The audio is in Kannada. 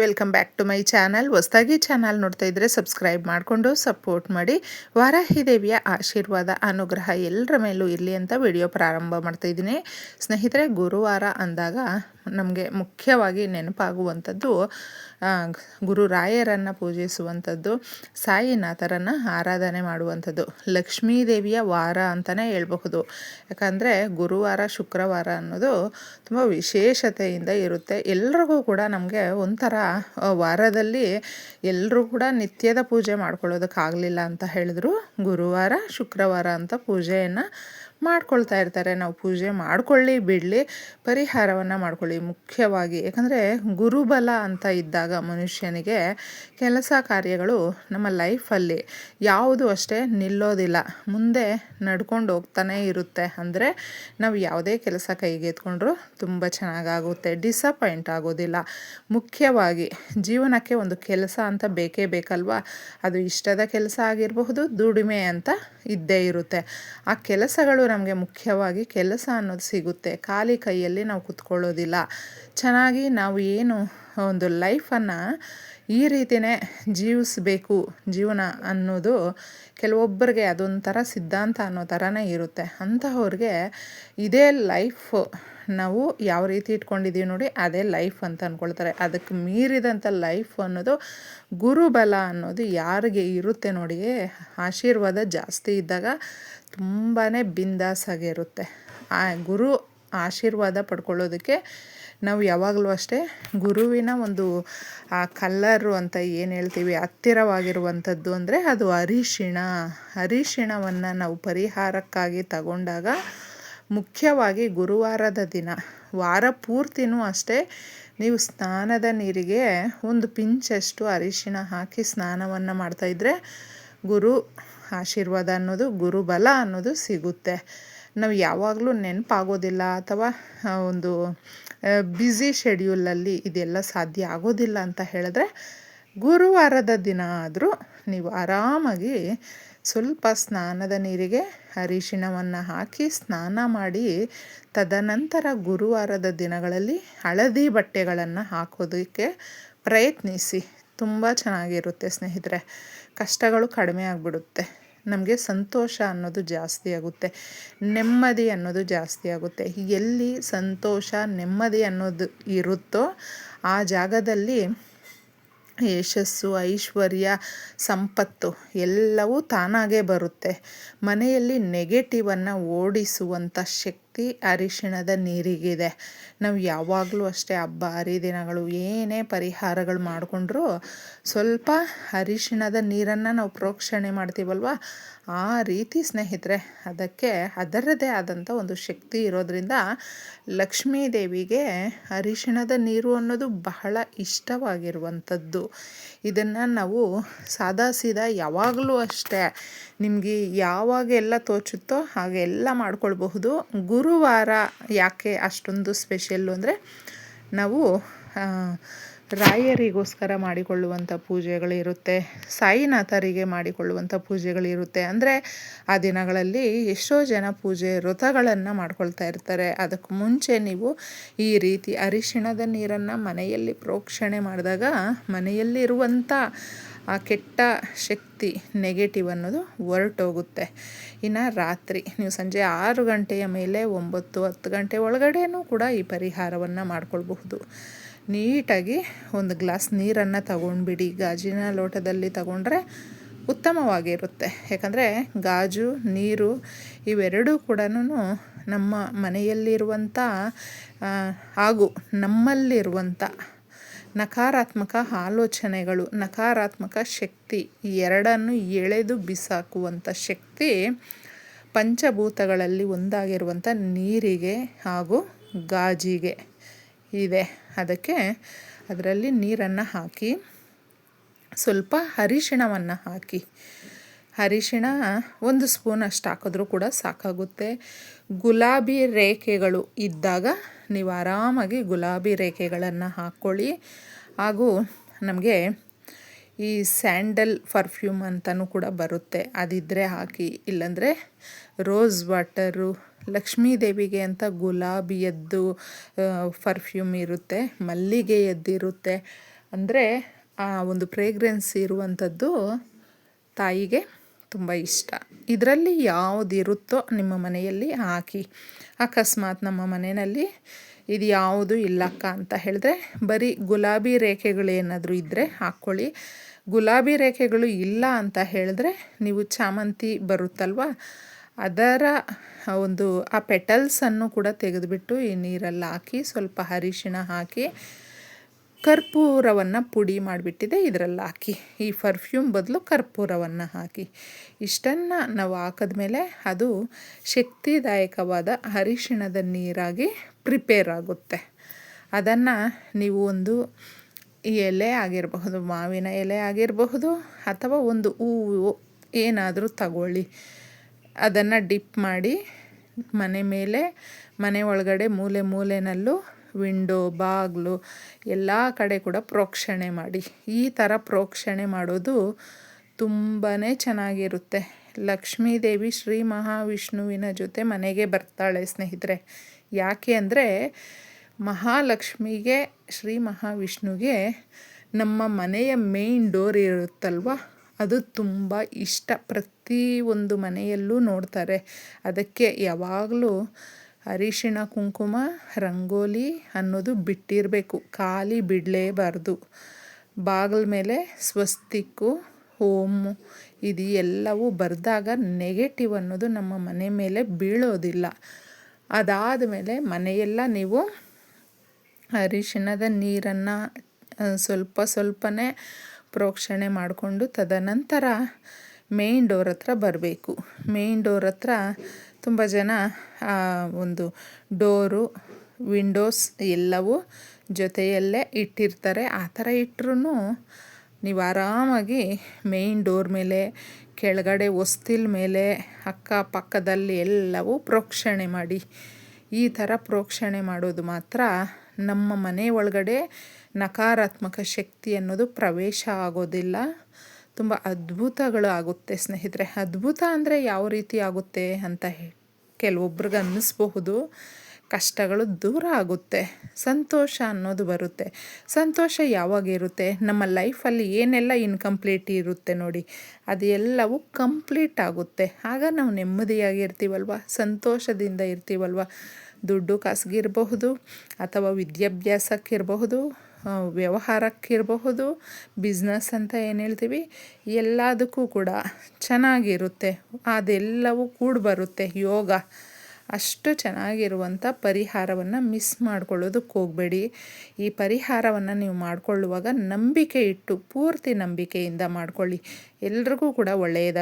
Welcome back to my channel ಹೊಸದಾಗಿ ಚಾನಲ್ ನೋಡ್ತಾ ಇದ್ದರೆ ಸಬ್ಸ್ಕ್ರೈಬ್ ಮಾಡಿಕೊಂಡು ಸಪೋರ್ಟ್ ಮಾಡಿ. ವಾರಾಹಿ ದೇವಿಯ ಆಶೀರ್ವಾದ, ಅನುಗ್ರಹ ಎಲ್ಲರ ಮೇಲೂ ಇರಲಿ ಅಂತ ವಿಡಿಯೋ ಪ್ರಾರಂಭ ಮಾಡ್ತಾ ಇದ್ದೀನಿ. ಸ್ನೇಹಿತರೆ, ಗುರುವಾರ ಅಂದಾಗ ನಮಗೆ ಮುಖ್ಯವಾಗಿ ನೆನಪಾಗುವಂಥದ್ದು ಗುರು ರಾಯರನ್ನು ಪೂಜಿಸುವಂಥದ್ದು, ಸಾಯಿನಾಥರನ್ನು ಆರಾಧನೆ ಮಾಡುವಂಥದ್ದು ಲಕ್ಷ್ಮೀ ದೇವಿಯ ವಾರ ಅಂತಲೇ ಹೇಳಬಹುದು. ಯಾಕಂದರೆ ಗುರುವಾರ, ಶುಕ್ರವಾರ ಅನ್ನೋದು ತುಂಬ ವಿಶೇಷತೆಯಿಂದ ಇರುತ್ತೆ. ಎಲ್ರಿಗೂ ಕೂಡ ನಮಗೆ ಒಂಥರ ವಾರದಲ್ಲಿ ಎಲ್ಲರೂ ಕೂಡ ನಿತ್ಯದ ಪೂಜೆ ಮಾಡ್ಕೊಳ್ಳೋದಕ್ಕಾಗಲಿಲ್ಲ ಅಂತ ಹೇಳಿದ್ರು. ಗುರುವಾರ, ಶುಕ್ರವಾರ ಅಂತ ಪೂಜೆಯನ್ನು ಮಾಡ್ಕೊಳ್ತಾ ಇರ್ತಾರೆ. ನಾವು ಪೂಜೆ ಮಾಡ್ಕೊಳ್ಳಿ, ಬಿಡಲಿ, ಪರಿಹಾರವನ್ನು ಮಾಡ್ಕೊಳ್ಳಿ ಮುಖ್ಯವಾಗಿ. ಯಾಕಂದರೆ ಗುರುಬಲ ಅಂತ ಇದ್ದಾಗ ಮನುಷ್ಯನಿಗೆ ಕೆಲಸ ಕಾರ್ಯಗಳು ನಮ್ಮ ಲೈಫಲ್ಲಿ ಯಾವುದು ಅಷ್ಟೇ ನಿಲ್ಲೋದಿಲ್ಲ. ಮುಂದೆ ನಡ್ಕೊಂಡು ಹೋಗ್ತಾನೆ ಇರುತ್ತೆ. ಅಂದರೆ ನಾವು ಯಾವುದೇ ಕೆಲಸ ಕೈಗೆ ಎತ್ಕೊಂಡ್ರೂ ತುಂಬ ಚೆನ್ನಾಗಾಗುತ್ತೆ. ಡಿಸಪಾಯಿಂಟ್ ಆಗೋದಿಲ್ಲ. ಮುಖ್ಯವಾಗಿ ಜೀವನಕ್ಕೆ ಒಂದು ಕೆಲಸ ಅಂತ ಬೇಕೇ ಬೇಕಲ್ವಾ? ಅದು ಇಷ್ಟದ ಕೆಲಸ ಆಗಿರಬಹುದು, ದುಡಿಮೆ ಅಂತ ಇದ್ದೇ ಇರುತ್ತೆ. ಆ ಕೆಲಸಗಳು ನಮಗೆ ಮುಖ್ಯವಾಗಿ ಕೆಲಸ ಅನ್ನೋದು ಸಿಗುತ್ತೆ. ಖಾಲಿ ಕೈಯಲ್ಲಿ ನಾವು ಕುತ್ಕೊಳ್ಳೋದಿಲ್ಲ. ಚೆನ್ನಾಗಿ ನಾವು ಏನು ಒಂದು ಲೈಫನ್ನು ಈ ರೀತಿಯೇ ಜೀವಿಸಬೇಕು, ಜೀವನ ಅನ್ನೋದು ಕೆಲವೊಬ್ಬರಿಗೆ ಅದೊಂಥರ ಸಿದ್ಧಾಂತ ಅನ್ನೋ ಥರನೇ ಇರುತ್ತೆ. ಅಂತಹವ್ರಿಗೆ ಇದೇ ಲೈಫ್ ನಾವು ಯಾವ ರೀತಿ ಇಟ್ಕೊಂಡಿದ್ದೀವಿ ನೋಡಿ, ಅದೇ ಲೈಫ್ ಅಂತ ಅಂದ್ಕೊಳ್ತಾರೆ ಅದಕ್ಕೆ ಮೀರಿದಂಥ ಲೈಫ್ ಅನ್ನೋದು ಗುರುಬಲ ಅನ್ನೋದು ಯಾರಿಗೆ ಇರುತ್ತೆ ನೋಡಿ, ಆಶೀರ್ವಾದ ಜಾಸ್ತಿ ಇದ್ದಾಗ ತುಂಬಾ ಬಿಂದಾಸಾಗಿರುತ್ತೆ ಆ ಗುರು ಆಶೀರ್ವಾದ ಪಡ್ಕೊಳ್ಳೋದಕ್ಕೆ ನಾವು ಯಾವಾಗಲೂ ಅಷ್ಟೇ ಗುರುವಿನ ಒಂದು, ಆ ಕಲ್ಲರು ಅಂತ ಏನು ಹೇಳ್ತೀವಿ, ಹತ್ತಿರವಾಗಿರುವಂಥದ್ದು ಅಂದರೆ ಅದು ಅರಿಶಿಣ. ಅರಿಶಿಣವನ್ನು ನಾವು ಪರಿಹಾರಕ್ಕಾಗಿ ತಗೊಂಡಾಗ ಮುಖ್ಯವಾಗಿ ಗುರುವಾರದ ದಿನ. ವಾರ ಪೂರ್ತಿನೂ ಅಷ್ಟೇ ನೀವು ಸ್ನಾನದ ನೀರಿಗೆ ಒಂದು ಪಿಂಚಷ್ಟು ಅರಿಶಿನ ಹಾಕಿ ಸ್ನಾನವನ್ನು ಮಾಡ್ತಾಯಿದ್ರೆ ಗುರು ಆಶೀರ್ವಾದ ಅನ್ನೋದು, ಗುರುಬಲ ಅನ್ನೋದು ಸಿಗುತ್ತೆ. ನಾವು ಯಾವಾಗಲೂ ನೆನಪಾಗೋದಿಲ್ಲ ಅಥವಾ ಒಂದು ಬ್ಯುಸಿ ಶೆಡ್ಯೂಲಲ್ಲಿ ಇದೆಲ್ಲ ಸಾಧ್ಯ ಆಗೋದಿಲ್ಲ ಅಂತ ಹೇಳಿದ್ರೆ ಗುರುವಾರದ ದಿನ ಆದರೂ ನೀವು ಆರಾಮಾಗಿ ಸ್ವಲ್ಪ ಸ್ನಾನದ ನೀರಿಗೆ ಅರಿಶಿಣವನ್ನು ಹಾಕಿ ಸ್ನಾನ ಮಾಡಿ ತದನಂತರ ಗುರುವಾರದ ದಿನಗಳಲ್ಲಿ ಹಳದಿ ಬಟ್ಟೆಗಳನ್ನು ಹಾಕೋದಕ್ಕೆ ಪ್ರಯತ್ನಿಸಿ. ತುಂಬ ಚೆನ್ನಾಗಿರುತ್ತೆ ಸ್ನೇಹಿತರೆ. ಕಷ್ಟಗಳು ಕಡಿಮೆ ಆಗಿಬಿಡುತ್ತೆ. ನಮಗೆ ಸಂತೋಷ ಅನ್ನೋದು ಜಾಸ್ತಿ ಆಗುತ್ತೆ. ನೆಮ್ಮದಿ ಅನ್ನೋದು ಜಾಸ್ತಿ ಆಗುತ್ತೆ. ಎಲ್ಲಿ ಸಂತೋಷ, ನೆಮ್ಮದಿ ಅನ್ನೋದು ಇರುತ್ತೋ ಆ ಜಾಗದಲ್ಲಿ ಯಶಸ್ಸು ಐಶ್ವರ್ಯ ಸಂಪತ್ತು ಎಲ್ಲವೂ ತಾನಾಗೇ ಬರುತ್ತೆ. ಮನೆಯಲ್ಲಿ ನೆಗೆಟಿವನ್ನು ಓಡಿಸುವಂಥ ಶಕ್ತಿ ಅರಿಶಿಣದ ನೀರಿಗಿದೆ. ನಾವು ಯಾವಾಗಲೂ ಅಷ್ಟೇ ಹಬ್ಬ, ಹರಿದಿನಗಳು ಏನೇ ಪರಿಹಾರಗಳು ಮಾಡಿಕೊಂಡ್ರೂ ಸ್ವಲ್ಪ ಅರಿಶಿಣದ ನೀರನ್ನು ನಾವು ಪ್ರೋಕ್ಷಣೆ ಮಾಡ್ತೀವಲ್ವ? ಆ ರೀತಿ ಸ್ನೇಹಿತರೆ, ಅದಕ್ಕೆ ಅದರದೇ ಆದಂಥ ಒಂದು ಶಕ್ತಿ ಇರೋದರಿಂದ ಲಕ್ಷ್ಮೀ ದೇವಿಗೆ ಅರಿಶಿಣದ ನೀರು ಅನ್ನೋದು ಬಹಳ ಇಷ್ಟವಾಗಿರುವಂಥದ್ದು. ಇದನ್ನು ನಾವು ಸಾದಾ ಸೀದಾ ಯಾವಾಗಲೂ ಅಷ್ಟೇ ನಿಮಗೆ ಯಾವಾಗೆಲ್ಲ ತೋಚುತ್ತೋ ಹಾಗೆಲ್ಲ ಮಾಡ್ಕೊಳ್ಬಹುದು. ಗುರುವಾರ ಯಾಕೆ ಅಷ್ಟೊಂದು ಸ್ಪೆಷಲ್ಲು ಅಂದರೆ ನಾವು ರಾಯರಿಗೋಸ್ಕರ ಮಾಡಿಕೊಳ್ಳುವಂಥ ಪೂಜೆಗಳಿರುತ್ತೆ, ಸಾಯಿನಾಥರಿಗೆ ಮಾಡಿಕೊಳ್ಳುವಂಥ ಪೂಜೆಗಳಿರುತ್ತೆ. ಅಂದರೆ ಆ ದಿನಗಳಲ್ಲಿ ಎಷ್ಟೋ ಜನ ಪೂಜೆ ವ್ರತಗಳನ್ನು ಮಾಡ್ಕೊಳ್ತಾ ಇರ್ತಾರೆ. ಅದಕ್ಕೆ ಮುಂಚೆ ನೀವು ಈ ರೀತಿ ಅರಿಶಿಣದ ನೀರನ್ನು ಮನೆಯಲ್ಲಿ ಪ್ರೋಕ್ಷಣೆ ಮಾಡಿದಾಗ ಮನೆಯಲ್ಲಿರುವಂಥ ಆ ಕೆಟ್ಟ ಶಕ್ತಿ ನೆಗೆಟಿವ್ ಅನ್ನೋದು ಹೊರಟೋಗುತ್ತೆ. ಇನ್ನು ರಾತ್ರಿ, ನೀವು ಸಂಜೆ ಆರು ಗಂಟೆಯ ಮೇಲೆ ಒಂಬತ್ತು ಹತ್ತು ಗಂಟೆ ಒಳಗಡೆನೂ ಕೂಡ ಈ ಪರಿಹಾರವನ್ನು ಮಾಡ್ಕೊಳ್ಬಹುದು. ನೀಟಾಗಿ ಒಂದು ಗ್ಲಾಸ್ ನೀರನ್ನು ತಗೊಂಡ್ಬಿಡಿ. ಗಾಜಿನ ಲೋಟದಲ್ಲಿ ತಗೊಂಡ್ರೆ ಉತ್ತಮವಾಗಿರುತ್ತೆ. ಯಾಕಂದರೆ ಗಾಜು, ನೀರು ಇವೆರಡೂ ಕೂಡ ನಮ್ಮ ಮನೆಯಲ್ಲಿರುವಂಥ ಹಾಗೂ ನಮ್ಮಲ್ಲಿರುವಂಥ ನಕಾರಾತ್ಮಕ ಆಲೋಚನೆಗಳು, ನಕಾರಾತ್ಮಕ ಶಕ್ತಿ ಎರಡನ್ನು ಎಳೆದು ಬಿಸಾಕುವಂಥ ಶಕ್ತಿ ಪಂಚಭೂತಗಳಲ್ಲಿ ಒಂದಾಗಿರುವಂಥ ನೀರಿಗೆ ಹಾಗೂ ಗಾಜಿಗೆ ಇದೆ. ಅದಕ್ಕೆ ಅದರಲ್ಲಿ ನೀರನ್ನು ಹಾಕಿ, ಸ್ವಲ್ಪ ಅರಿಶಿಣವನ್ನು ಹಾಕಿ ಅರಿಶಿಣ ಒಂದು ಸ್ಪೂನ್ ಅಷ್ಟು ಹಾಕಿದ್ರೂ ಕೂಡ ಸಾಕಾಗುತ್ತೆ. ಗುಲಾಬಿ ರೇಖೆಗಳು ಇದ್ದಾಗ ನೀವು ಆರಾಮಾಗಿ ಗುಲಾಬಿ ರೇಖೆಗಳನ್ನು ಹಾಕ್ಕೊಳ್ಳಿ. ಹಾಗೂ ನಮಗೆ ಈ ಸ್ಯಾಂಡಲ್ ಪರ್ಫ್ಯೂಮ್ ಅಂತಲೂ ಕೂಡ ಬರುತ್ತೆ. ಅದಿದ್ದರೆ ಹಾಕಿ, ಇಲ್ಲಾಂದರೆ ರೋಸ್ ವಾಟರು, ಲಕ್ಷ್ಮೀ ದೇವಿಗೆ ಅಂತ ಗುಲಾಬಿಯದ್ದು ಪರ್ಫ್ಯೂಮ್ ಇರುತ್ತೆ ಮಲ್ಲಿಗೆ ಎದ್ದಿರುತ್ತೆ ಅಂದರೆ ಆ ಒಂದು ಫ್ರೇಗ್ರೆನ್ಸ್ ಇರುವಂಥದ್ದು ತಾಯಿಗೆ ತುಂಬ ಇಷ್ಟ. ಇದರಲ್ಲಿ ಯಾವುದಿರುತ್ತೋ ನಿಮ್ಮ ಮನೆಯಲ್ಲಿ ಹಾಕಿ. ಅಕಸ್ಮಾತ್ ನಮ್ಮ ಮನೆಯಲ್ಲಿ ಇದು ಯಾವುದು ಇಲ್ಲಕ್ಕ ಅಂತ ಹೇಳಿದ್ರೆ, ಬರೀ ಗುಲಾಬಿ ರೇಖೆಗಳೇನಾದರೂ ಇದ್ದರೆ ಹಾಕ್ಕೊಳ್ಳಿ. ಗುಲಾಬಿ ರೇಖೆಗಳು ಇಲ್ಲ ಅಂತ ಹೇಳಿದ್ರೆ ನೀವು ಚಾಮಂತಿ ಬರುತ್ತಲ್ವ? ಅದರ ಒಂದು ಆ ಪೆಟಲ್ಸನ್ನು ಕೂಡ ತೆಗೆದುಬಿಟ್ಟು ಈ ನೀರಲ್ಲಿ ಹಾಕಿ, ಸ್ವಲ್ಪ ಅರಿಶಿಣ ಹಾಕಿ ಕರ್ಪೂರವನ್ನು ಪುಡಿ ಮಾಡಿಬಿಟ್ಟಿದೆ, ಇದರಲ್ಲಿ ಹಾಕಿ. ಈ ಪರ್ಫ್ಯೂಮ್ ಬದಲು ಕರ್ಪೂರವನ್ನು ಹಾಕಿ. ಇಷ್ಟನ್ನು ನಾವು ಹಾಕಿದ್ಮೇಲೆ ಅದು ಶಕ್ತಿದಾಯಕವಾದ ಅರಿಶಿಣದ ನೀರಾಗಿ ಪ್ರಿಪೇರ್ ಆಗುತ್ತೆ. ಅದನ್ನು ನೀವು ಒಂದು ಎಲೆ ಆಗಿರಬಹುದು, ಮಾವಿನ ಎಲೆ ಆಗಿರಬಹುದು, ಅಥವಾ ಒಂದು ಹೂವು ಏನಾದರೂ ತಗೊಳ್ಳಿ. ಅದನ್ನು ಡಿಪ್ ಮಾಡಿ ಮನೆ ಮೇಲೆ, ಮನೆ ಒಳಗಡೆ ಮೂಲೆ ಮೂಲೆಯಲ್ಲೂ ವಿಂಡೋ ಬಾಗಿಲು ಎಲ್ಲ ಕಡೆ ಕೂಡ ಪ್ರೋಕ್ಷಣೆ ಮಾಡಿ. ಈ ಥರ ಪ್ರೋಕ್ಷಣೆ ಮಾಡೋದು ತುಂಬಾ ಚೆನ್ನಾಗಿರುತ್ತೆ. ಲಕ್ಷ್ಮೀದೇವಿ ಶ್ರೀ ಮಹಾವಿಷ್ಣುವಿನ ಜೊತೆ ಮನೆಗೆ ಬರ್ತಾಳೆ ಸ್ನೇಹಿತರೆ. ಯಾಕೆ ಅಂದರೆ ಮಹಾಲಕ್ಷ್ಮಿಗೆ, ಶ್ರೀ ಮಹಾವಿಷ್ಣುಗೆ ನಮ್ಮ ಮನೆಯ ಮೇಯ್ನ್ ಡೋರ್ ಇರುತ್ತಲ್ವ? ಅದು ತುಂಬ ಇಷ್ಟ. ಪ್ರತಿ ಒಂದು ಮನೆಯಲ್ಲೂ ನೋಡ್ತಾರೆ. ಅದಕ್ಕೆ ಯಾವಾಗಲೂ ಅರಿಶಿಣ, ಕುಂಕುಮ, ರಂಗೋಲಿ ಅನ್ನೋದು ಬಿಟ್ಟಿರಬೇಕು. ಖಾಲಿ ಬಿಡಲೇಬಾರ್ದು. ಬಾಗಿಲ ಮೇಲೆ ಸ್ವಸ್ತಿಕ್ಕು ಹೋಮು ಇದು ಎಲ್ಲವೂ ಬರೆದಾಗ ನೆಗೆಟಿವ್ ಅನ್ನೋದು ನಮ್ಮ ಮನೆ ಮೇಲೆ ಬೀಳೋದಿಲ್ಲ. ಅದಾದ ಮೇಲೆ ಮನೆಯೆಲ್ಲ ನೀವು ಅರಿಶಿಣದ ನೀರನ್ನು ಸ್ವಲ್ಪ ಸ್ವಲ್ಪನೇ ಪ್ರೋಕ್ಷಣೆ ಮಾಡಿಕೊಂಡು ತದನಂತರ ಮೇಯ್ನ್ ಡೋರ್ ಹತ್ರ ಬರಬೇಕು. ಮೇಯ್ನ್ ಡೋರ್ ಹತ್ರ ತುಂಬ ಜನ ಒಂದು ಡೋರು, ವಿಂಡೋಸ್ ಎಲ್ಲವೂ ಜೊತೆಯಲ್ಲೇ ಇಟ್ಟಿರ್ತಾರೆ. ಆ ಥರ ಇಟ್ಟರೂ ನೀವು ಆರಾಮಾಗಿ ಮೇಯ್ನ್ ಡೋರ್ ಮೇಲೆ, ಕೆಳಗಡೆ ಹೊಸ್ತಿಲ್ ಮೇಲೆ ಅಕ್ಕಪಕ್ಕದಲ್ಲಿ ಎಲ್ಲವೂ ಪ್ರೋಕ್ಷಣೆ ಮಾಡಿ. ಈ ಥರ ಪ್ರೋಕ್ಷಣೆ ಮಾಡೋದು ಮಾತ್ರ ನಮ್ಮ ಮನೆ ಒಳಗಡೆ ನಕಾರಾತ್ಮಕ ಶಕ್ತಿ ಅನ್ನೋದು ಪ್ರವೇಶ ಆಗೋದಿಲ್ಲ. ತುಂಬ ಅದ್ಭುತಗಳು ಆಗುತ್ತೆ, ಸ್ನೇಹಿತರೆ. ಅದ್ಭುತ ಅಂದರೆ ಯಾವ ರೀತಿ ಆಗುತ್ತೆ ಅಂತ ಕೆಲವೊಬ್ರಿಗೆ ಅನ್ನಿಸ್ಬಹುದು. ಕಷ್ಟಗಳು ದೂರ ಆಗುತ್ತೆ, ಸಂತೋಷ ಅನ್ನೋದು ಬರುತ್ತೆ. ಸಂತೋಷ ಯಾವಾಗ ಇರುತ್ತೆ? ನಮ್ಮ ಲೈಫಲ್ಲಿ ಏನೆಲ್ಲ ಇನ್ಕಂಪ್ಲೀಟ್ ಇರುತ್ತೆ ನೋಡಿ ಅದು ಎಲ್ಲವೂ ಕಂಪ್ಲೀಟ್ ಆಗುತ್ತೆ. ಆಗ ನಾವು ನೆಮ್ಮದಿಯಾಗಿ ಇರ್ತೀವಲ್ವ ಸಂತೋಷದಿಂದ ಇರ್ತೀವಲ್ವ? ದುಡ್ಡು ಕಾಸಿಗಿರಬಹುದು ಅಥವಾ ವಿದ್ಯಾಭ್ಯಾಸಕ್ಕಿರಬಹುದು ವ್ಯವಹಾರಕ್ಕಿರಬಹುದು ಬಿಸ್ನೆಸ್ ಅಂತ ಏನು ಹೇಳ್ತೀವಿ, ಎಲ್ಲದಕ್ಕೂ ಕೂಡ ಚೆನ್ನಾಗಿರುತ್ತೆ. ಅದೆಲ್ಲವೂ ಕೂಡ ಬರುತ್ತೆ. ಯೋಗ ಅಷ್ಟು ಚೆನ್ನಾಗಿರುವಂಥ ಪರಿಹಾರವನ್ನು ಮಿಸ್ ಮಾಡ್ಕೊಳ್ಳೋದಕ್ಕೆ ಹೋಗಬೇಡಿ. ಈ ಪರಿಹಾರವನ್ನು ನೀವು ಮಾಡಿಕೊಳ್ಳುವಾಗ ನಂಬಿಕೆ ಇಟ್ಟು, ಪೂರ್ತಿ ನಂಬಿಕೆಯಿಂದ ಮಾಡಿಕೊಳ್ಳಿ. ಎಲ್ರಿಗೂ ಕೂಡ ಒಳ್ಳೆಯದಾಗ